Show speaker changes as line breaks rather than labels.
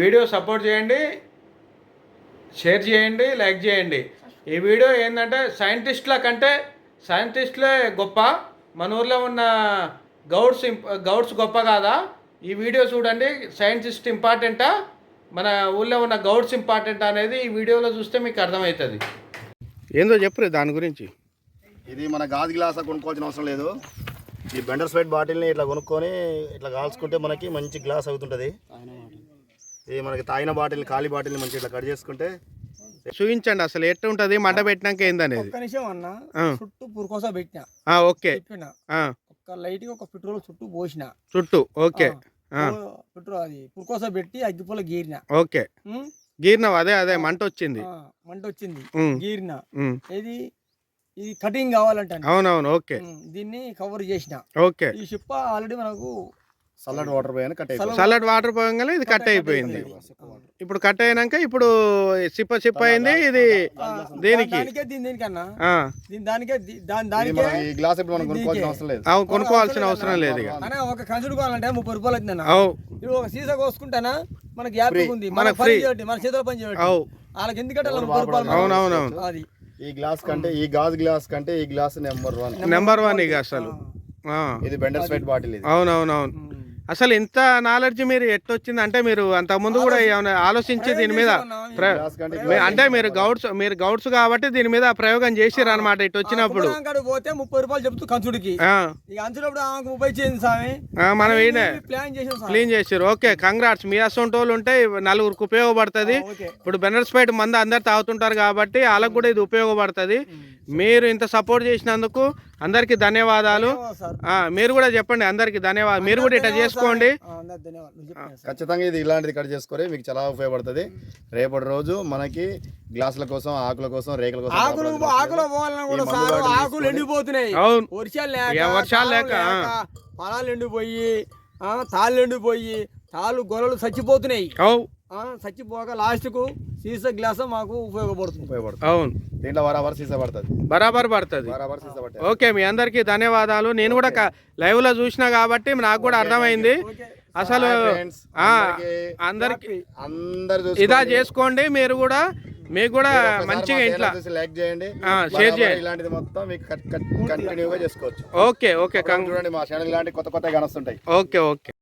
Video support చేయండి share చేయండి like చేయండి. ఈ వీడియో ఏంటంటే సైంటిస్టుల కంటే సైంటిస్టులే గొప్ప. మన ఊర్లో ఉన్న గౌడ్స్ గౌడ్స్ గొప్ప కాదా? ఈ వీడియో చూడండి సైంటిస్ట్ ఇంపార్టెంటా? మన ఊళ్ళో ఉన్న గౌడ్స్ ఇంపార్టెంట్ అనేది ఈ వీడియోలో చూస్తే మీకు అర్థమవుతుంది. ఏందో చెప్పరు దాని గురించి.
ఇది మన గాజు గ్లాస్ కొనుక్కోవాల్సిన అవసరం లేదు. ఈ బెండర్ స్వైట్ బాటిల్ని ఇట్లా కొనుక్కొని ఇట్లా కాల్చుకుంటే మనకి మంచి గ్లాస్ అవుతుంటుంది. ఇది మనకి తాగిన బాటిల్ ఖాళీ బాటిల్ని మంచి ఇట్లా కట్ చేసుకుంటే
చూపించండి అసలు ఎట్టు ఉంటుంది? మంట పెట్టినాక ఏందనేది?
ఒక్క నిమిషం అన్న. చుట్టూ పురుకోస పెట్టిన.
ఆ, ఓకే.
చెప్పిన.
ఆ,
ఒక్క లైట్గా ఒక పెట్రోల్ చుట్టూ పోసిన.
చుట్టూ ఓకే. ఆ,
పెట్రోల్ అది పురుకోస పెట్టి అగ్గిపుల్ల గీరిన.
ఓకే.
ఉమ్,
గీర్నవ్? అదే అదే మంట వచ్చింది.
ఆ, మంట వచ్చింది.
ఉమ్,
గీరిన.
ఉమ్.
ఇది ఇది కటింగ్ కావాలంట
అవునవును ఓకే.
దీన్ని కవర్ చేసిన.
ఓకే.
ఈ షిప్ ఆల్రెడీ మనకు
చల్లటి వాటర్ పోయాను కట్ అయిపోయింది.
చల్లటి వాటర్ పోయంగానే ఇది కట్ అయిపోయింది. ఇప్పుడు కట్ అయినాక ఇప్పుడు సిప్ప సిప్ప అయింది ఇది దేనికి?
దానికే దీని దీనికన్నా?
ఆ,
దీని దానికే దీ- దాని
ఇది
దానికే
మనం ఈ గ్లాస్ ఇప్పుడు మనం కొనుక్కోవాల్సిన అవసరం లేదు.
అవు కొనుక్కోవాల్సిన అవసరం లేదు
ఒక కంచుడు కావాలంటే ముప్పై రూపాయలు అవుతుంది
అవు.
ఇప్పుడు ఒక సీసా కోసుకుంటానా మనకి యాప్ ఉంది. మన
మనకు.
చేయబట్టి మన చేతిలో పని చేయబట్టి
అవు.
వాళ్ళకి ఎందుకంటే ముప్పై రూపాయలు
అవునవునవును.
అది.
ఈ గ్లాస్ కంటే ఈ గాజు గ్లాస్ కంటే ఈ glass number one.
Number one ఇక అసలు. ఆ,
ఇది బెండర్ స్వైట్ బాటిల్ ఇది.
అవునవునవును. అసలు ఇంత నాలెడ్జ్ మీరు ఎట్టొచ్చింది? అంటే మీరు అంత ముందు కూడా ఏమైనా ఆలోచించి దీని మీద అంటే మీరు గౌడ్స్ మీరు గౌడ్స్ కాబట్టి దీని మీద ప్రయోగం చేసిర్రు అనమాట ఇటు వచ్చినప్పుడు.
పోతే ముప్పై రూపాయలు చెప్తూ కంచుడికి. ముప్పై చేయండి స్వామి.
మనం క్లీన్ చేసారు ఓకే కంగ్రాట్స్. మీ అసొంటి వాళ్ళు ఉంటే నలుగురికి ఉపయోగపడుతుంది. ఇప్పుడు బెనర్స్పేట్ మంది అందరు తాగుతుంటారు కాబట్టి వాళ్ళకు కూడా ఇది ఉపయోగపడుతుంది. మీరు ఇంత సపోర్ట్ చేసినందుకు అందరికీ ధన్యవాదాలు. మీరు కూడా చెప్పండి అందరికీ ధన్యవాదాలు. మీరు కూడా ఇట్లా చేసుకోండి.
ఖచ్చితంగా ఇది ఇలాంటిది కట్ చేసుకొని మీకు చాలా ఉపయోగపడుతుంది. రేపటి రోజు మనకి గ్లాసుల కోసం ఆకుల కోసం రేకుల కోసం
ఆకులు ఆకులు. పోవాలన్నా కూడా సార్ ఆకులు ఎండిపోతున్నాయి.
అవును.
వర్షాలు
ఏ
లేక
వర్షాలు లేక,
కాలం పొలాలు ఎండిపోయి ఆ, తాళ్ళు ఎండిపోయి తాళ్ళు గొర్రెలు చచ్చిపోతున్నాయి.
అవు.
ఆ, చచ్చిపోక లాస్ట్కు సీసా గ్లాస్ మాకు ఉపయోగపడుతుంది.
ఉపయోగపడుతుంది.
అవును.
దీంట్లో బరాబర్ సీసా పడుతుంది.
బరాబర్ పడుతుంది.
బరాబర్ సీసా పడుతుంది
ఓకే మీ అందరికీ ధన్యవాదాలు. నేను కూడా క- live లో చూసినా కాబట్టి నాకు కూడా అర్థమైంది.
ఓకే.
అసలు
అందరికీ- అందరు
ఇదా చేసుకోండి మీరు కూడా మీకు కూడా మంచిగా ఇంట్లో
లైక్ చేయండి. బరాబర్
చేయండి.
ఇలాంటిది మొత్తం మీకు కంటిన్యూగా చేసుకోవచ్చు.
ఓకే ఓకే
చూడండి మా ఛానల్ ఇలాంటి కొత్త కొత్త కనొస్తుంటాయి
ఓకే ఓకే